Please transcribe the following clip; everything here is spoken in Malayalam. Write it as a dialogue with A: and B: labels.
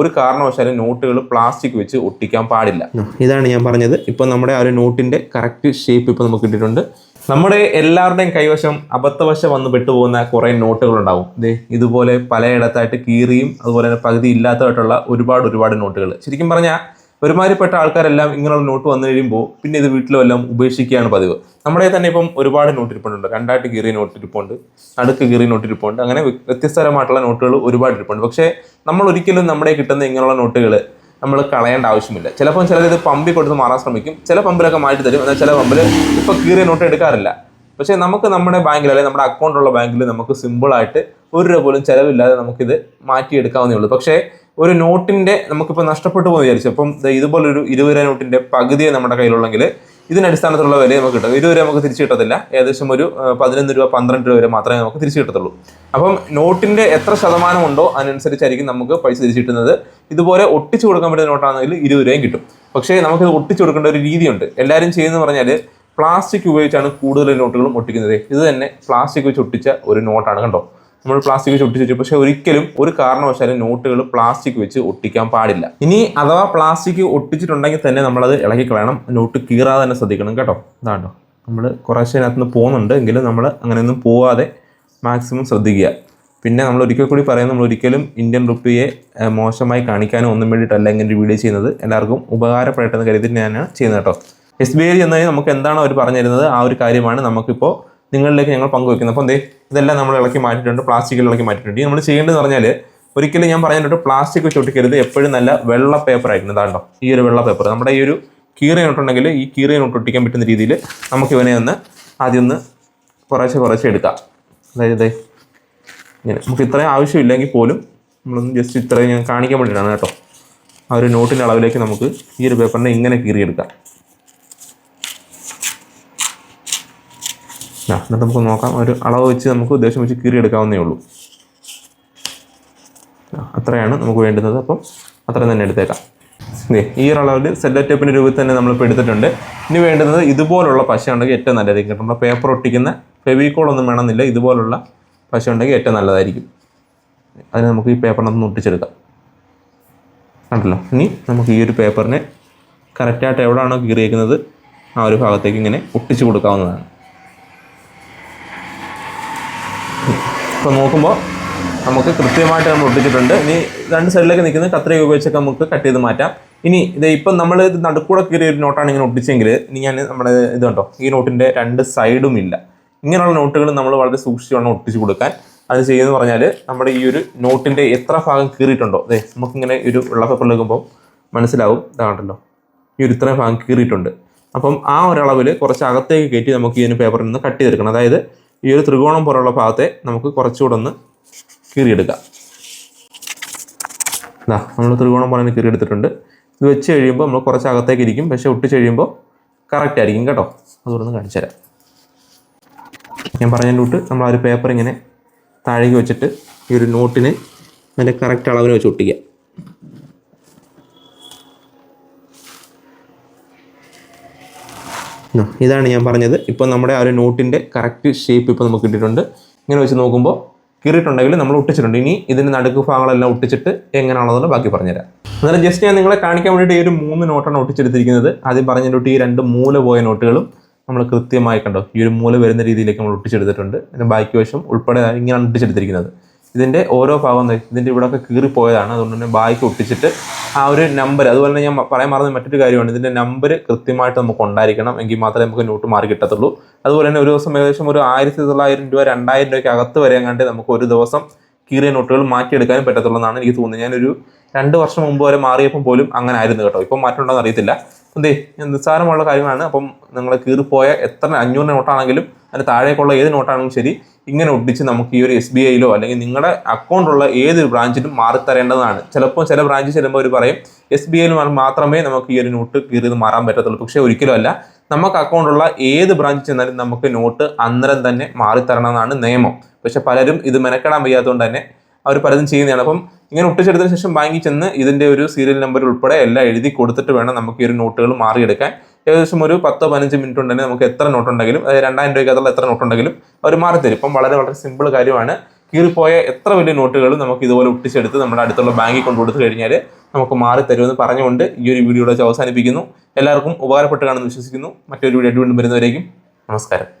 A: ഒരു കാരണവശാലും നോട്ടുകൾ പ്ലാസ്റ്റിക് വെച്ച് ഒട്ടിക്കാൻ പാടില്ല. ഇതാണ് ഞാൻ പറഞ്ഞത്. ഇപ്പം നമ്മുടെ ആ ഒരു നോട്ടിന്റെ കറക്റ്റ് ഷേപ്പ് ഇപ്പം നമുക്ക് കിട്ടിയിട്ടുണ്ട്. നമ്മുടെ എല്ലാവരുടെയും കൈവശം അബദ്ധവശം വന്ന് പെട്ടുപോകുന്ന കുറേ നോട്ടുകൾ ഉണ്ടാവും ദേ ഇതുപോലെ പലയിടത്തായിട്ട് കീറിയും അതുപോലെ തന്നെ പകുതി ഇല്ലാത്തതായിട്ടുള്ള ഒരുപാട് ഒരുപാട് നോട്ടുകൾ. ശരിക്കും പറഞ്ഞാൽ ഒരുമാതിരിപ്പെട്ട ആൾക്കാരെല്ലാം ഇങ്ങനെയുള്ള നോട്ട് വന്നു കഴിയുമ്പോൾ പിന്നെ ഇത് വീട്ടിലും എല്ലാം ഉപേക്ഷിക്കുകയാണ് പതിവ്. നമ്മുടെ തന്നെ ഇപ്പം ഒരുപാട് നോട്ട് ഇരിപ്പുണ്ട്. രണ്ടായിട്ട് കീറിയ നോട്ട് ഇരിപ്പുണ്ട്. നടുക്ക് കീറിയ നോട്ട് ഇരിപ്പുണ്ട്. അങ്ങനെ വ്യ- വ്യത്യസ്തരമായിട്ടുള്ള നോട്ടുകൾ ഒരുപാട് ഇരിപ്പുണ്ട്. പക്ഷേ നമ്മൾ ഒരിക്കലും നമ്മുടെ കിട്ടുന്ന ഇങ്ങനെയുള്ള നോട്ടുകൾ നമ്മൾ കളയേണ്ട ആവശ്യമില്ല. ചിലപ്പോൾ ചിലർ ഇത് പമ്പിൽ കൊടുത്ത് മാറാൻ ശ്രമിക്കും. ചില പമ്പിലൊക്കെ മാറ്റി തരും. എന്നാൽ ചില പമ്പിൽ ഇപ്പോൾ കീറിയ നോട്ട് എടുക്കാറില്ല. പക്ഷേ നമുക്ക് നമ്മുടെ ബാങ്കിൽ അല്ലെങ്കിൽ നമ്മുടെ അക്കൗണ്ടുള്ള ബാങ്കിൽ നമുക്ക് സിമ്പിളായിട്ട് ഒരു രൂപ പോലും ചിലവില്ലാതെ നമുക്കിത് മാറ്റിയെടുക്കാവുന്നേ ഉള്ളൂ. പക്ഷേ ഒരു നോട്ടിന്റെ നമുക്കിപ്പോൾ നഷ്ടപ്പെട്ടു പോകുന്ന വിചാരിച്ചു. അപ്പം ഇതുപോലൊരു ഇരുപത് രൂപ നോട്ടിന്റെ പകുതിയെ നമ്മുടെ കയ്യിലുള്ളെങ്കിൽ ഇതിനടിസ്ഥാനത്തിലുള്ള വില നമുക്ക് കിട്ടും. ഇരുപത് രൂപ നമുക്ക് തിരിച്ചു കിട്ടത്തില്ല. ഏകദേശം ഒരു പതിനൊന്ന് രൂപ പന്ത്രണ്ട് രൂപ വരെ മാത്രമേ നമുക്ക് തിരിച്ചു കിട്ടത്തുള്ളൂ. അപ്പം നോട്ടിന്റെ എത്ര ശതമാനം ഉണ്ടോ അതിനനുസരിച്ചായിരിക്കും നമുക്ക് പൈസ തിരിച്ചു കിട്ടുന്നത്. ഇതുപോലെ ഒട്ടിച്ചു കൊടുക്കാൻ പറ്റുന്ന നോട്ടാണെങ്കിൽ ഇരുപത് രൂപയും കിട്ടും. പക്ഷേ നമുക്കിത് ഒട്ടിച്ചു കൊടുക്കേണ്ട ഒരു രീതിയുണ്ട്. എല്ലാവരും ചെയ്യുന്നത് പറഞ്ഞാൽ പ്ലാസ്റ്റിക് ഉപയോഗിച്ചാണ് കൂടുതൽ നോട്ടുകളും ഒട്ടിക്കുന്നത്. ഇത് തന്നെ പ്ലാസ്റ്റിക് വെച്ച് ഒട്ടിച്ച ഒരു നോട്ടാണ് കണ്ടോ? നമ്മൾ പ്ലാസ്റ്റിക് വെച്ച് ഒട്ടിച്ചു പക്ഷെ ഒരിക്കലും ഒരു കാരണവശാലും നോട്ടുകൾ പ്ലാസ്റ്റിക് വെച്ച് ഒട്ടിക്കാൻ പാടില്ല. ഇനി അഥവാ പ്ലാസ്റ്റിക് ഒട്ടിച്ചിട്ടുണ്ടെങ്കിൽ തന്നെ നമ്മളത് ഇളകി കളയണം. നോട്ട് കീറാതെ തന്നെ ശ്രദ്ധിക്കണം കേട്ടോ. ഇതാണ്ടോ. നമ്മൾ കുറേശ്ശെ അതിനകത്ത് നിന്ന് പോകുന്നുണ്ട്. എങ്കിലും നമ്മൾ അങ്ങനെയൊന്നും പോവാതെ മാക്സിമം ശ്രദ്ധിക്കുക. പിന്നെ നമ്മൾ ഒരിക്കൽ കൂടി പറയുന്നത് നമ്മൾ ഒരിക്കലും ഇന്ത്യൻ റുപ്പിയെ മോശമായി കാണിക്കാനോ ഒന്നും വേണ്ടിയിട്ടല്ല ഇങ്ങനെ ഒരു വീഡിയോ ചെയ്യുന്നത്. എല്ലാവർക്കും ഉപകാരപ്പെടട്ടെന്ന് കരുതി ഞാനാണ് ചെയ്യുന്നത് കേട്ടോ. എസ് ബി ഐ ചെന്നതിന് നമുക്ക് എന്താണോ അവർ പറഞ്ഞു തരുന്നത് ആ ഒരു കാര്യമാണ് നമുക്കിപ്പോൾ നിങ്ങളിലേക്ക് ഞങ്ങൾ പങ്കുവെക്കുന്നത് അപ്പോൾ എന്തേ? ഇതെല്ലാം നമ്മൾ ഇളക്കി മാറ്റിയിട്ടുണ്ട് പ്ലാസ്റ്റിക്കിൽ ഇളക്കി മാറ്റിയിട്ടുണ്ട്. ഇനി നമ്മൾ ചെയ്യേണ്ടതെന്ന് പറഞ്ഞാൽ ഒരിക്കലും ഞാൻ പറഞ്ഞിട്ടുണ്ട് പ്ലാസ്റ്റിക് ചുട്ടിക്കരുത് എപ്പോഴും നല്ല വെള്ള പേപ്പർ ആയിരിക്കും. ഇതാണ്ടോ ഈ ഒരു വെള്ള പേപ്പർ നമ്മുടെ ഈ ഒരു കീറിയ നോട്ടുണ്ടെങ്കിൽ ഈ കീറിയ നോട്ട് ഒട്ടിക്കാൻ പറ്റുന്ന രീതിയിൽ നമുക്ക് ഇവനെ ഒന്ന് ആദ്യം ഒന്ന് കുറേശ്ശെ കുറേശ്ശെ എടുക്കാം. അതായത് ഇങ്ങനെ. നമുക്ക് ഇത്രയും ആവശ്യമില്ലെങ്കിൽ പോലും നമ്മളൊന്ന് ജസ്റ്റ് ഇത്രയും ഞാൻ കാണിക്കാൻ വേണ്ടിയിട്ടാണ് കേട്ടോ. ആ ഒരു നോട്ടിന്റെ അളവിലേക്ക് നമുക്ക് ഈ ഒരു പേപ്പറിനെ ഇങ്ങനെ കീറിയെടുക്കാം. ആ, എന്നിട്ട് നമുക്ക് നോക്കാം. ഒരു അളവ് വെച്ച് നമുക്ക് ഉദ്ദേശം വെച്ച് കീറിയെടുക്കാവുന്നേ ഉള്ളൂ. അത്രയാണ് നമുക്ക് വേണ്ടുന്നത്. അപ്പം അത്രയും തന്നെ എടുത്തേക്കാം. ഈ അളവിൽ സെല്ലോ ടേപ്പിന്റെ രൂപത്തിൽ തന്നെ നമ്മളിപ്പോൾ എടുത്തിട്ടുണ്ട്. ഇനി വേണ്ടുന്നത് ഇതുപോലുള്ള പശ ഉണ്ടെങ്കിൽ ഏറ്റവും നല്ലതായിരിക്കും നമ്മൾ പേപ്പർ ഒട്ടിക്കുന്ന ഫെവിക്കോൾ ഒന്നും വേണമെന്നില്ല. ഇതുപോലുള്ള പശ ഉണ്ടെങ്കിൽ ഏറ്റവും നല്ലതായിരിക്കും. അതിന് നമുക്ക് ഈ പേപ്പറിനൊന്ന് ഒട്ടിച്ചെടുക്കാം. കണ്ടല്ലോ? ഇനി നമുക്ക് ഈ ഒരു പേപ്പറിനെ കറക്റ്റായിട്ട് എവിടെയാണോ കീറിയേക്കുന്നത് ആ ഒരു ഭാഗത്തേക്ക് ഇങ്ങനെ ഒട്ടിച്ചു കൊടുക്കാവുന്നതാണ്. ഇപ്പോൾ നോക്കുമ്പോൾ നമുക്ക് കൃത്യമായിട്ട് നമ്മൾ ഒട്ടിച്ചിട്ടുണ്ട്. ഇനി രണ്ട് സൈഡിലേക്ക് നിൽക്കുന്നത് കത്രിക ഉപയോഗിച്ചൊക്കെ നമുക്ക് കട്ട് ചെയ്ത് മാറ്റാം. ഇനി ഇത് ഇപ്പം നമ്മൾ ഇത് നടുക്കൂടെ കീറിയ ഒരു നോട്ടാണ് ഇങ്ങനെ ഒട്ടിച്ചെങ്കിൽ ഇനി ഞാൻ നമ്മുടെ ഇത് കണ്ടോ? ഈ നോട്ടിന്റെ രണ്ട് സൈഡും ഇല്ല. ഇങ്ങനെയുള്ള നോട്ടുകൾ നമ്മൾ വളരെ സൂക്ഷിച്ച് വേണം ഒട്ടിച്ച് കൊടുക്കാൻ. അത് ചെയ്യുന്നത് പറഞ്ഞാൽ നമ്മുടെ ഈ ഒരു നോട്ടിന്റെ എത്ര ഭാഗം കീറിയിട്ടുണ്ടോ? അതെ നമുക്കിങ്ങനെ ഒരു വെള്ള പേപ്പറിൽ വെക്കുമ്പോൾ മനസ്സിലാവും. ഇതാണല്ലോ ഈ ഒരു ഇത്രയും ഭാഗം കീറിയിട്ടുണ്ട്. അപ്പം ആ ഒരളവിൽ കുറച്ച് അകത്തേക്ക് കയറ്റി നമുക്ക് ഒരു പേപ്പറിൽ നിന്ന് കട്ട് ചെയ്തെടുക്കണം. അതായത് ഈ ഒരു ത്രികോണം പോലുള്ള ഭാഗത്തെ നമുക്ക് കുറച്ചുകൂടെ ഒന്ന് കീറിയെടുക്കാം. ഇതാ നമ്മൾ ത്രികോണം പോലെ കീറിയെടുത്തിട്ടുണ്ട്. ഇത് വെച്ച് കഴിയുമ്പോൾ നമ്മൾ കുറച്ച് അകത്തേക്ക് ഇരിക്കും. പക്ഷേ ഒട്ടിച്ച് കഴിയുമ്പോൾ കറക്റ്റ് ആയിരിക്കും കേട്ടോ. അതുകൊണ്ടൊന്ന് കാണിച്ചു തരാം. ഞാൻ പറഞ്ഞതിന്റെ റൂട്ട് നമ്മൾ ആ ഒരു പേപ്പർ ഇങ്ങനെ താഴേക്ക് വെച്ചിട്ട് ഈ ഒരു നോട്ടിന് അതിന്റെ കറക്റ്റ് അളവിന് വെച്ച് ഒട്ടിക്കുക. ഇതാണ് ഞാൻ പറഞ്ഞത്. ഇപ്പോൾ നമ്മുടെ ആ ഒരു നോട്ടിന്റെ കറക്റ്റ് ഷേപ്പ് ഇപ്പോൾ നമുക്ക് കിട്ടിയിട്ടുണ്ട്. ഇങ്ങനെ വെച്ച് നോക്കുമ്പോൾ കീറിയിട്ടുണ്ടെങ്കിൽ നമ്മൾ ഒട്ടിച്ചിട്ടുണ്ട്. ഇനി ഇതിന്റെ നടുക്ക് ഭാഗങ്ങളെല്ലാം ഒട്ടിച്ചിട്ട് എങ്ങനെയാണെന്നുള്ള ബാക്കി പറഞ്ഞുതരാം. അന്നേരം ജസ്റ്റ് ഞാൻ നിങ്ങളെ കാണിക്കാൻ വേണ്ടിയിട്ട് ഈ ഒരു മൂന്ന് നോട്ടാണ് ഒട്ടിച്ചെടുത്തിരിക്കുന്നത്. ആദ്യം പറഞ്ഞ ഈ രണ്ട് മൂല പോയ നോട്ടുകളും നമ്മൾ കൃത്യമായി കണ്ടോ? ഈ ഒരു മൂല വരുന്ന രീതിയിലേക്ക് നമ്മൾ ഒട്ടിച്ചെടുത്തിട്ടുണ്ട്. അതിന്റെ ബാക്കി വശം ഉൾപ്പെടെ ഇങ്ങനെയാണ് ഒട്ടിച്ചെടുത്തിരിക്കുന്നത്. ഇതിന്റെ ഓരോ ഭാഗം ഇതിന്റെ ഇവിടെയൊക്കെ കീറിപ്പോയതാണ്. അതുകൊണ്ട് തന്നെ ബായ്ക്ക് ഒട്ടിച്ചിട്ട് ആ ഒരു നമ്പർ അതുപോലെ തന്നെ ഞാൻ പറയാൻ മറന്ന മറ്റൊരു കാര്യമാണ്. ഇതിന്റെ നമ്പർ കൃത്യമായിട്ട് നമുക്ക് ഉണ്ടായിരിക്കണം എങ്കിൽ മാത്രമേ നമുക്ക് നോട്ട് മാറി കിട്ടത്തുള്ളൂ. അതുപോലെ തന്നെ ഒരു ദിവസം ഏകദേശം ഒരു ആയിരത്തി തൊള്ളായിരം രൂപ രണ്ടായിരം രൂപയ്ക്ക് അകത്ത് വരെ കണ്ട് നമുക്ക് ഒരു ദിവസം കീറിയ നോട്ടുകൾ മാറ്റിയെടുക്കാനും പറ്റത്തുള്ളൂ എന്നാണ് എനിക്ക് തോന്നുന്നത്. ഞാനൊരു രണ്ട് വർഷം മുമ്പ് വരെ മാറിയപ്പോൾ പോലും അങ്ങനെ ആയിരുന്നു കേട്ടോ. ഇപ്പം മാറ്റമുണ്ടോ എന്ന് അറിയത്തില്ല. എന്തേ നിസ്സാരമുള്ള കാര്യമാണ്. അപ്പം നിങ്ങൾ കീറിപ്പോയ എത്ര അഞ്ഞൂറ് നോട്ടാണെങ്കിലും അതിന് താഴേക്കുള്ള ഏത് നോട്ടാണെങ്കിലും ശരി ഇങ്ങനെ ഒട്ടിച്ച് നമുക്ക് ഈ ഒരു എസ് ബി ഐയിലോ അല്ലെങ്കിൽ നിങ്ങളുടെ അക്കൗണ്ടുള്ള ഏതൊരു ബ്രാഞ്ചിലും മാറിത്തരേണ്ടതാണ്. ചിലപ്പോൾ ചില ബ്രാഞ്ച് ചെല്ലുമ്പോൾ അവർ പറയും എസ് ബി ഐയിൽ മാത്രമേ നമുക്ക് ഈ ഒരു നോട്ട് കീറിയത് മാറാൻ പറ്റത്തുള്ളൂ. പക്ഷേ ഒരിക്കലുമല്ല. നമുക്ക് അക്കൗണ്ടുള്ള ഏത് ബ്രാഞ്ചിൽ ചെന്നാലും നമുക്ക് നോട്ട് അന്നേരം തന്നെ മാറിത്തരണമെന്നാണ് നിയമം. പക്ഷെ പലരും ഇത് മെനക്കെടാൻ വയ്യാത്തതുകൊണ്ട് തന്നെ അവർ പലതും ചെയ്യുന്നതാണ്. അപ്പം ഇങ്ങനെ ഒട്ടിച്ചെടുത്തതിന് ശേഷം ബാങ്കിൽ ചെന്ന് ഇതിന്റെ ഒരു സീരിയൽ നമ്പർ ഉൾപ്പെടെ എല്ലാം എഴുതി കൊടുത്തിട്ട് വേണം നമുക്ക് ഈ ഒരു നോട്ടുകൾ മാറിയെടുക്കാൻ. ഏകദേശം ഒരു പത്തോ പതിനഞ്ച് മിനിറ്റ് ഉണ്ടെങ്കിൽ നമുക്ക് എത്ര നോട്ടുണ്ടെങ്കിലും അതായത് രണ്ടായിരം രൂപയ്ക്ക് അതുള്ള എത്ര നോട്ടുണ്ടെങ്കിലും അവർ മാറിത്തരും. ഇപ്പം വളരെ വളരെ സിമ്പിൾ കാര്യമാണ്. കീറിപ്പോയ എത്ര വലിയ നോട്ടുകളും നമുക്ക് ഇതുപോലെ ഒട്ടിച്ചെടുത്ത് നമ്മുടെ അടുത്തുള്ള ബാങ്കിൽ കൊണ്ടു കൊടുത്തു കഴിഞ്ഞാൽ നമുക്ക് മാറി തരുമെന്ന് പറഞ്ഞുകൊണ്ട് ഈ ഒരു വീഡിയോ അവസാനിപ്പിക്കുന്നു. എല്ലാവർക്കും ഉപകാരപ്പെട്ട് കാണുമെന്ന് വിശ്വസിക്കുന്നു. മറ്റൊരു വീഡിയോ വീണ്ടും വരുന്നവരേക്കും നമസ്കാരം.